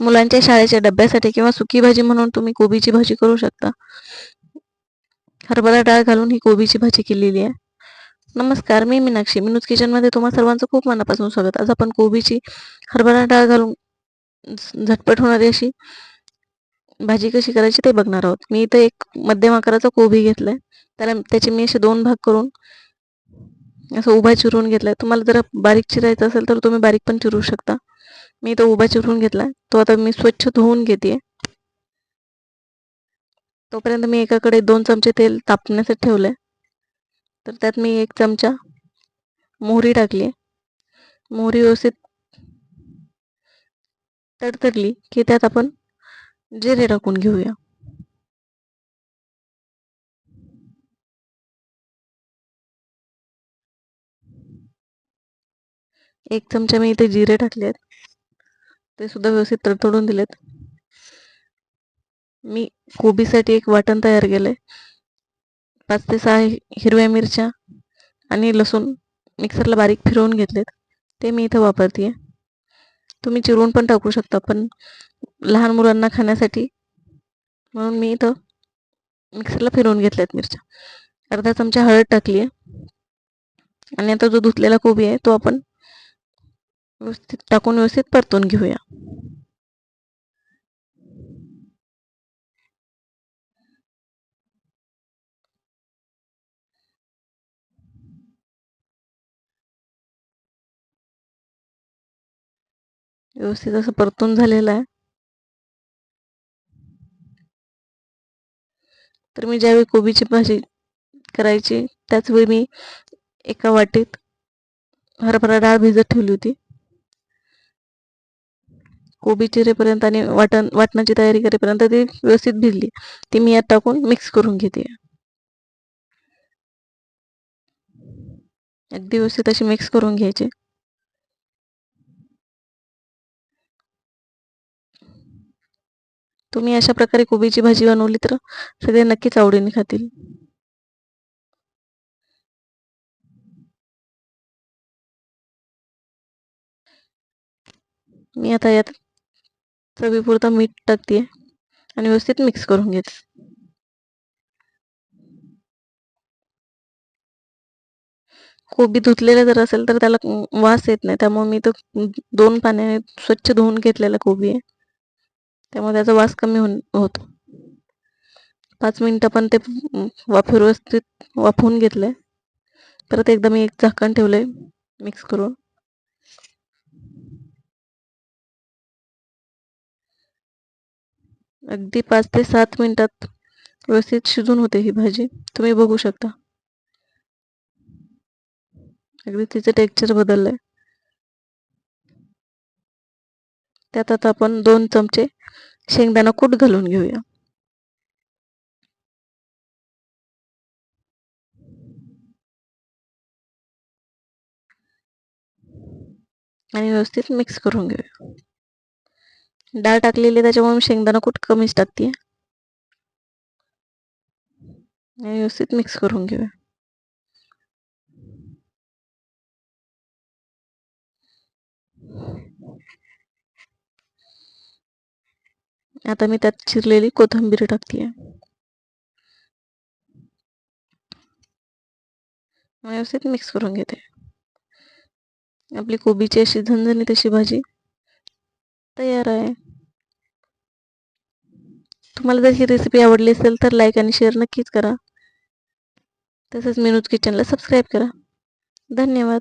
मुलांच्या शाळेच्या डब्यासाठी किंवा सुकी भाजी म्हणून तुम्ही कोबीची भाजी करू शकता. हरभरा डाळ घालून ही कोबीची भाजी केलेली आहे. नमस्कार मी मीनाक्षी. मिनूज किचनमध्ये तुम्हा सर्वांचं खूप मनापासून स्वागत. आज आपण कोबीची हरभरा डाळ घालून झटपट होणारी अशी भाजी कशी करायची ते बघणार आहोत. मी इथं एक मध्यम आकाराचा कोबी घेतलाय. त्याला त्याचे मी असे दोन भाग करून असं उभा चिरून घेतलाय. तुम्हाला जर बारीक चिरायचं असेल तर तुम्ही बारीक पण चिरू शकता. मी तो उभा चिरून घेतला. तो आता मी स्वच्छ धुवून घेते तोपर्यंत मी एकाकडे दोन चमचे तेल तापण्यासाठी ठेवलंय. तर त्यात मी एक चमचा मोहरी टाकली. मोहरी व्यवस्थित तडतडली की त्यात आपण जिरे टाकून घेऊया. एक चमचा मी इथे जिरे टाकले आहेत ते सुद्धा व्यवस्थित तडतडून दिलेत. मी कोबीसाठी एक वाटण तयार केलंय. पाच ते सहा हिरव्या मिरच्या आणि लसूण मिक्सरला बारीक फिरवून घेतलेत. ते मी इथं वापरते तुम्ही चिरून पण टाकू शकता पण लहान मुलांना खाण्यासाठी म्हणून मी इथं मिक्सरला फिरवून घेतल्यात मिरच्या. अर्धा चमचा हळद टाकली आहे आणि आता जो धुतलेला कोबी आहे तो आपण व्यवस्थित टाकून व्यवस्थित परतून घेऊया. व्यवस्थित असं परतून झालेलं आहे. तर मी ज्यावेळी कोबीची भाजी करायची त्याचवेळी मी एका वाटीत हरभरा डाळ भिजत ठेवली होती. कोबी चिरेपर्यंत आणि वाटण वाटणाची तयारी करेपर्यंत ती व्यवस्थित भिजली. ती मी यात टाकून मिक्स करून घेते. अगदी व्यवस्थित अशी मिक्स करून घ्यायची. तुम्ही अशा प्रकारे कोबीची भाजी बनवली तर सगळे नक्कीच आवडीने खातील. मी आता यात चवीपुरता मीठ टाकते आणि व्यवस्थित मिक्स करून घेते. कोबी धुतलेला जर असेल तर त्याला वास येत नाही. त्यामुळे मी तर दोन पाण्याने स्वच्छ धुवून घेतलेला कोबी आहे. त्यामुळे त्याचा वास कमी होतो. पाच मिनटं पण ते वाफ व्यवस्थित वाफवून घेतलंय. परत एकदा मी एक झाकण ठेवलंय. मिक्स करून. अगदी पाच ते सात मिनिटात व्यवस्थित शिजून होते ही भाजी. तुम्ही बघू शकता. अगदी तिचं टेक्चर बदललंय. त्यात आता आपण दोन चमचे शेंगदाणा कूट घालून घेऊया. आणि व्यवस्थित मिक्स करून घेऊया. डाळ टाकलेली त्याच्यामुळे मी शेंगदाणा खूप कमीच टाकते व्यवस्थित मिक्स करून घेऊया. आता मी त्यात चिरलेली कोथिंबीर टाकते व्यवस्थित मिक्स करून घेते. आपली कोबीची अशी झणझणीत अशी भाजी. तयार आहे. तुम्हाला जर ही रेसिपी आवडली असेल तर लाईक आणि शेअर नक्कीच करा. तसंच मेनूज किचनला सबस्क्राईब करा. धन्यवाद.